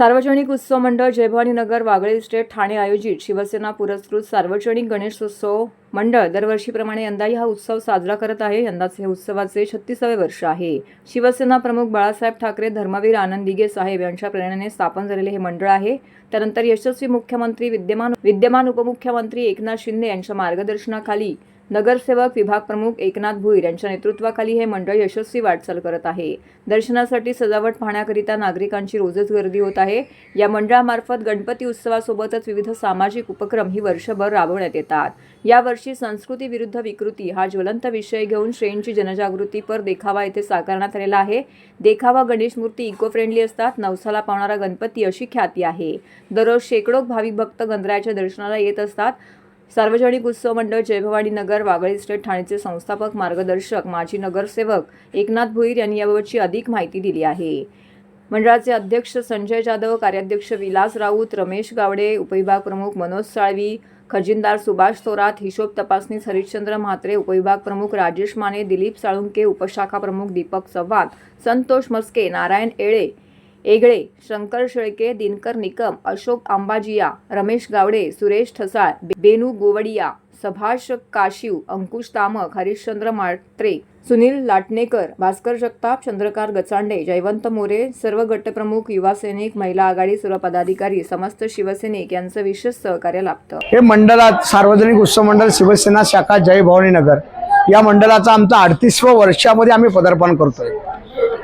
सार्वजनिक उत्सव मंडळ जयभवानी नगर वागळे इस्टेट ठाणे आयोजित शिवसेना पुरस्कृत सार्वजनिक गणेशोत्सव मंडळ दरवर्षीप्रमाणे यंदाही हा उत्सव साजरा करत आहे. यंदाचे हे उत्सवाचे छत्तीसावे वर्ष आहे. शिवसेना प्रमुख बाळासाहेब ठाकरे धर्मवीर आनंद दिगे साहेब यांच्या प्रेरणेने स्थापन झालेले हे मंडळ आहे. त्यानंतर यशस्वी मुख्यमंत्री विद्यमान विद्यमान उपमुख्यमंत्री एकनाथ शिंदे यांच्या मार्गदर्शनाखाली नगरसेवक विभाग प्रमुख एकनाथ भुईर यांच्या नेतृत्वाखाली हे मंडळ यशस्वी वाटचाल करत आहे. दर्शनासाठी सजावट पाहण्याकरिता नागरिकांची रोजच गर्दी होत आहे. या मंडळामार्फत गणपती उत्सवासोबतच विविध सामाजिक उपक्रम ही वर्षभर राबवण्यात येतात. यावर्षी संस्कृती विरुद्ध विकृती हा ज्वलंत विषय घेऊन श्रेणीची जनजागृतीपर देखावा येथे साकारण्यात आलेला आहे. देखावा गणेश मूर्ती इको फ्रेंडली असतात. नवसाला पावणारा गणपती अशी ख्याती आहे. दररोज शेकडो भाविक भक्त गणरायाच्या दर्शनाला येत असतात. सार्वजनिक उत्सव मंडळ जयभवानी नगर वागळे इस्टेट ठाणेचे संस्थापक मार्गदर्शक माजी नगरसेवक एकनाथ भुईर यांनी याबाबतची अधिक माहिती दिली आहे. मंडळाचे अध्यक्ष संजय जाधव कार्याध्यक्ष विलास राऊत रमेश गावडे उपविभाग प्रमुख मनोज साळवी खजिनदार सुभाष थोरात हिशोब तपासणीस हरिश्चंद्र म्हात्रे उपविभाग प्रमुख राजेश माने दिलीप साळुंके उपशाखा प्रमुख दीपक चव्हाण संतोष मस्के नारायण येळे एगळे शंकर शेळके दिनकर निकम अशोक आंबाजिया रमेश गावडे सुरेश ठसाळ बेनू गोवडिया सभाष काशिव अंकुश तामक हरिश्चंद्र मात्रे सुनील लाटणेकर भास्कर जगताप चंद्रकार गचांडे जयवंत मोरे सर्व गटप्रमुख युवा सैनिक महिला आघाडी सर्व पदाधिकारी समस्त शिवसैनिक यांचं विशेष सहकार्य लाभतं. हे मंडळात सार्वजनिक उत्सव मंडळ शिवसेना शाखा जय भवानी नगर या मंडळाचं आमचं अडतीसवं वर्षामध्ये आम्ही पदार्पण करतोय.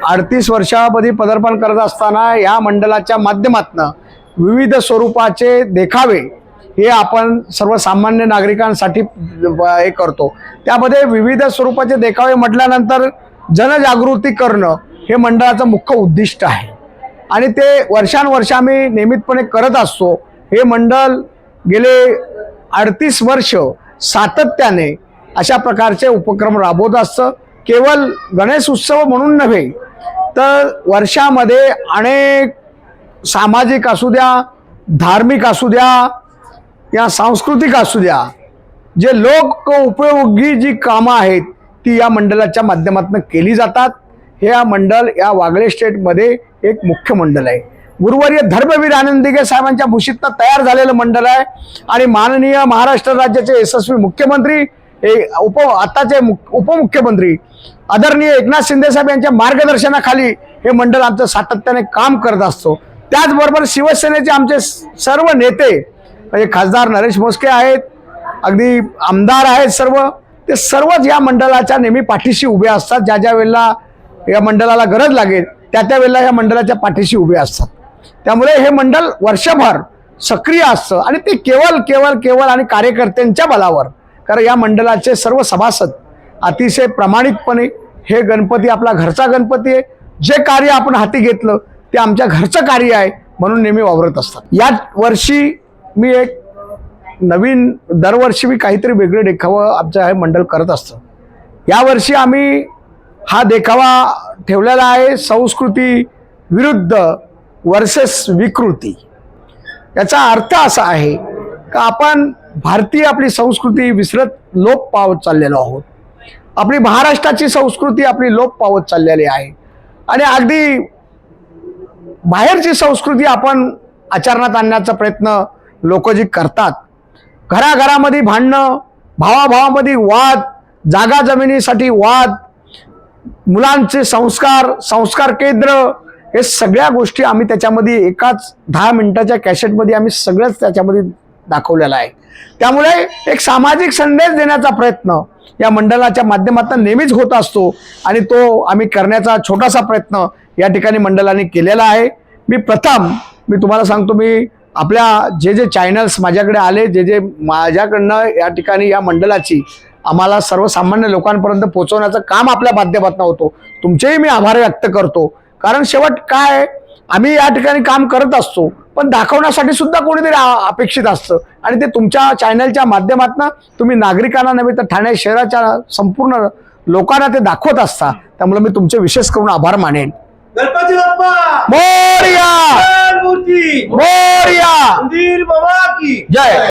अडतीस वर्षामध्ये पदार्पण करत असताना या मंडळाच्या माध्यमातनं विविध स्वरूपाचे देखावे हे आपण सर्वसामान्य नागरिकांसाठी हे करतो. त्यामध्ये विविध स्वरूपाचे देखावे म्हटल्यानंतर जनजागृती करणं हे मंडळाचं मुख्य उद्दिष्ट आहे. आणि ते वर्षानुवर्ष आम्ही नियमितपणे करत असतो. हे मंडळ गेले अडतीस वर्ष सातत्याने अशा प्रकारचे उपक्रम राबवत असतं. केवळ गणेश उत्सव म्हणून नव्हे तर वर्षामध्ये अनेक सामाजिक असू द्या धार्मिक असू द्या या सांस्कृतिक असू द्या जे लोक उपयोगी जी कामं आहेत ती या मंडळाच्या माध्यमातून केली जातात. हे या मंडळ या वागळे स्टेटमध्ये एक मुख्य मंडळ आहे. गुरुवारी धर्मवीर आनंद साहेबांच्या भूषितनं तयार झालेलं मंडळ आहे. आणि माननीय महाराष्ट्र राज्याचे यशस्वी मुख्यमंत्री उप आताचे उपमुख्यमंत्री आदरणीय एकनाथ शिंदे साहेब यांच्या मार्गदर्शनाखाली हे मंडळ आमचं सातत्याने काम करत असतो. त्याचबरोबर शिवसेनेचे आमचे सर्व नेते म्हणजे खासदार नरेश भोसके आहेत अगदी आमदार आहेत सर्व ते सर्वच या मंडळाच्या नेहमी पाठीशी उभे असतात. ज्या ज्या वेळेला या मंडळाला गरज लागेल त्या त्या वेळेला या मंडळाच्या पाठीशी उभे असतात. त्यामुळे हे मंडळ वर्षभर सक्रिय असतं आणि ते केवळ केवळ केवळ आणि कार्यकर्त्यांच्या बलावर कारण या मंडळाचे सर्व सभासद अतिशय प्रामाणिकपणे हे गणपती आपला घरचा गणपती आहे. जे कार्य आपण हाती घेतलं ते आमच्या घरचं कार्य आहे म्हणून नेहमी वावरत असतात. या वर्षी मी एक नवीन दरवर्षी मी काहीतरी वेगळं देखावं आमचं हे मंडळ करत असतं. यावर्षी आम्ही हा देखावा ठेवलेला आहे संस्कृती विरुद्ध वर्सेस विकृती. याचा अर्थ असा आहे का आपण भारतीय आपली संस्कृती विसरत लोप पावत चाललेलो आहोत. आपली महाराष्ट्राची संस्कृती आपली लोप पावत चाललेली आहे. आणि अगदी बाहेरची संस्कृती आपण आचरणात आणण्याचा प्रयत्न लोक जी करतात घराघरामध्ये भांडणं भावाभावामध्ये वाद जागा जमिनीसाठी वाद मुलांचे संस्कार संस्कार केंद्र हे सगळ्या गोष्टी आम्ही त्याच्यामध्ये एकाच दहा मिनिटाच्या कॅसेटमध्ये आम्ही सगळंच त्याच्यामध्ये दाखवलेला आहे. त्यामुळे एक सामाजिक संदेश देण्याचा प्रयत्न या मंडळाच्या माध्यमातून नेहमीच होत असतो आणि तो आम्ही करण्याचा छोटासा प्रयत्न या ठिकाणी मंडळाने केलेला आहे. मी प्रथम मी तुम्हाला सांगतो मी आपल्या जे जे चॅनल्स माझ्याकडे आले जे जे माझ्याकडनं या ठिकाणी या मंडळाची आम्हाला सर्वसामान्य लोकांपर्यंत पोहोचवण्याचं काम आपल्या माध्यमातून होतो. तुमचेही मी आभार व्यक्त करतो. कारण शेवट काय आम्ही या ठिकाणी काम करत असतो. पण दाखवण्यासाठी सुद्धा कोणीतरी अपेक्षित असतं. आणि ते तुमच्या चॅनलच्या माध्यमातून तुम्ही नागरिकांना नव्हे तर ठाणे शहराच्या संपूर्ण लोकांना ते दाखवत असता. त्यामुळे मी तुमचे विशेष करून आभार मानेन. गणपती बाप्पा! मोरया! मोरया! मंदिर बाबा की! जय!